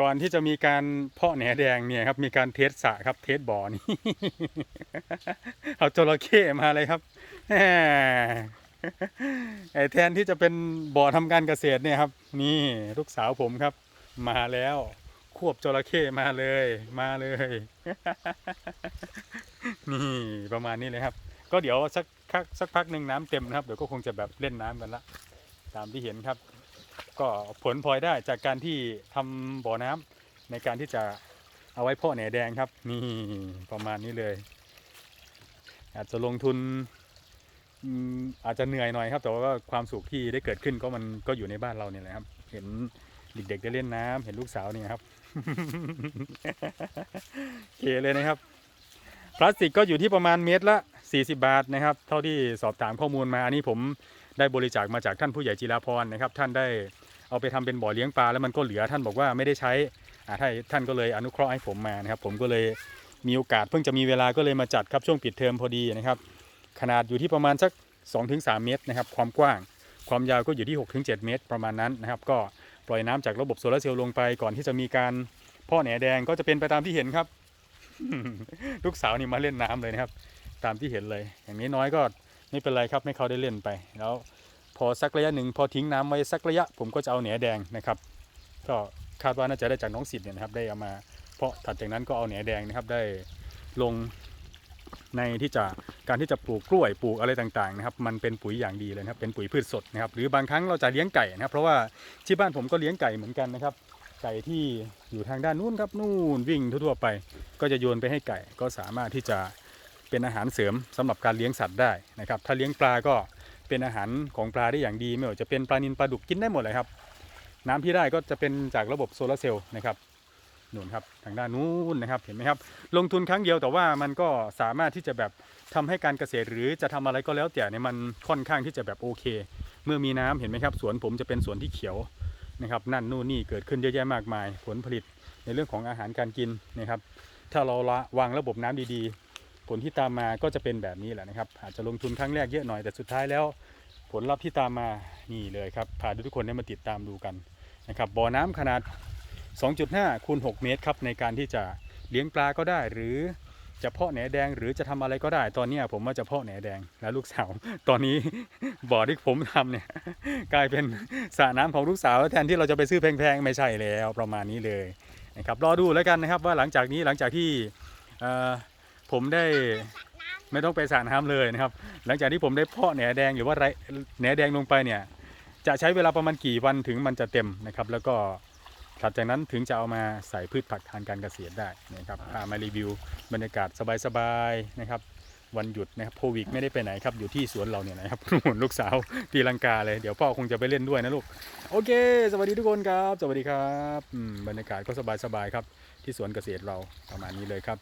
ก่อนที่จะมีการเพาะแหนแดงเนี่ยครับ มีการเทสสะครับ เทสบ่อนี่เอาจระเข้มาเลยครับแหมไอแทนที่จะเป็นบ่อทำการเกษตรเนี่ยครับ นี่ลูกสาวผมครับ มาแล้ว ควบจระเข้มาเลย มาเลย นี่ประมาณนี้เลยครับ ก็เดี๋ยวสักพักสักพักหนึ่งน้ำเต็มนะครับ เดี๋ยวก็คงจะแบบเล่นน้ำกันละ ตามที่เห็นครับ ก็ผลพลอยได้จากการที่ทำบ่อน้ำในการที่จะเอาไว้เพาะแหนแดงครับ นี่ประมาณนี้เลย อาจจะลงทุนอาจจะเหนื่อยหน่อยครับ แต่ว่าความสุขที่ได้เกิดขึ้นก็มันก็อยู่ในบ้านเราเนี่ยแหละครับ เห็นเด็กๆได้เล่นน้ำเห็นลูกสาวเนี่ยครับโอเคเลยนะครับ พลาสติกก็อยู่ที่ประมาณเมตรละ40 บาทนะครับ เท่าที่สอบถามข้อมูลมาอันนี้ผม ได้บริจาคมาจากท่านผู้ใหญ่จิราพรนะครับ ท่านได้เอาไปทำเป็นบ่อเลี้ยงปลาแล้วมันก็เหลือท่านบอกว่าไม่ได้ใช้ท่านท่านก็เลยอนุเคราะห์ให้ผมมานะครับ ผมก็เลยมีโอกาสเพิ่งจะมีเวลาก็เลยมาจัดครับช่วงปิดเทอมพอดีนะครับ ขนาดอยู่ที่ประมาณสัก 2-3 เมตรนะครับความกว้าง ความยาวก็อยู่ที่ 6-7 เมตร ประมาณนั้นนะครับ ก็ปล่อยน้ำจากระบบโซลาร์เซลล์ลงไปก่อนที่จะมีการพ่อแหนแดงก็จะเป็นไปตามที่เห็นครับ ลูกสาวนี่มาเล่นน้ำเลยนะครับ ตามที่เห็นเลย อย่างนี้น้อยก็ ไม่เป็นไรครับให้เขาได้เล่นไป แล้วพอสักระยะหนึ่งพอทิ้งน้ำไว้สักระยะ ผมก็จะเอาแหนแดงนะครับก็คาดว่าน่าจะได้จากน้องสิทธิ์เนี่ยนะครับได้เอามา เพราะถัดจากนั้นก็เอาแหนแดงนะครับได้ลงในที่จะการที่จะปลูกกล้วยปลูกอะไรต่างๆนะครับมันเป็นปุ๋ยอย่างดีเลยนะครับเป็นปุ๋ยพืชสดนะครับหรือบางครั้งเราจะเลี้ยงไก่นะครับ เพราะว่าที่บ้านผมก็เลี้ยงไก่เหมือนกันนะครับ ไก่ที่อยู่ทางด้านนู้นครับนู่นวิ่งทั่วๆไป ก็จะโยนไปให้ไก่ก็สามารถที่จะ เป็นอาหารเสริมสำหรับการเลี้ยงสัตว์ได้นะครับ ถ้าเลี้ยงปลาก็เป็นอาหารของปลาได้อย่างดีไม่ว่าจะเป็นปลานิลปลาดุกกินได้หมดเลยครับ น้ำที่ได้ก็จะเป็นจากระบบโซลาร์เซลล์นะครับนู่นครับทางด้านนู้นนะครับเห็นไหมครับ ลงทุนครั้งเดียวแต่ว่ามันก็สามารถที่จะแบบทำให้การเกษตรหรือจะทำอะไรก็แล้วแต่เนี่ยมันค่อนข้างที่จะแบบโอเค เมื่อมีน้ำเห็นไหมครับสวนผมจะเป็นสวนที่เขียวนะครับ นั่นนู่นนี่เกิดขึ้นเยอะแยะมากมาย ผลผลิตในเรื่องของอาหารการกินนะครับ ถ้าเราละวางระบบน้ำดีๆ ผลที่ตามมาก็จะเป็นแบบนี้แหละนะครับ อาจจะลงทุนครั้งแรกเยอะหน่อยแต่สุดท้ายแล้ว ผลลัพธ์ที่ตามมานี่เลยครับพาทุกคนได้มาติดตามดูกันนะครับบ่อน้ำขนาด 2.5คูณ6เมตรครับในการที่จะเลี้ยงปลาก็ได้ หรือจะเพาะแหนแดงหรือจะทำอะไรก็ได้ ตอนนี้ผมว่าจะเพาะแหนแดงแล้วลูกสาว ตอนนี้บ่อที่ผมทำเนี่ยกลายเป็นสระน้ำของลูกสาวแทนที่เราจะไปซื้อแพงๆไม่ใช่แล้วประมาณนี้เลยนะครับรอดูแล้วกันนะครับว่าหลังจากนี้หลังจากที่ ผมได้ไม่ต้องไปสระน้ำเลยนะครับ หลังจากที่ผมได้เพาะแหนแดงหรือว่าไรแหนแดงลงไปเนี่ย จะใช้เวลาประมาณกี่วันถึงมันจะเต็มนะครับ แล้วก็ถัดจากนั้นถึงจะเอามาใส่พืชผักทางการเกษตรได้นะครับพามารีวิวบรรยากาศสบายๆนะครับ วันหยุดนะครับโควิดไม่ได้ไปไหนครับอยู่ที่สวนเราเนี่ยนะครับหุ่นลูกสาวตีลังกาเลยเดี๋ยวพ่อคงจะไปเล่นด้วยนะลูกโอเค สวัสดีทุกคนครับ สวัสดีครับบรรยากาศก็สบายๆครับ ที่สวนเกษตรเราประมาณนี้เลยครับ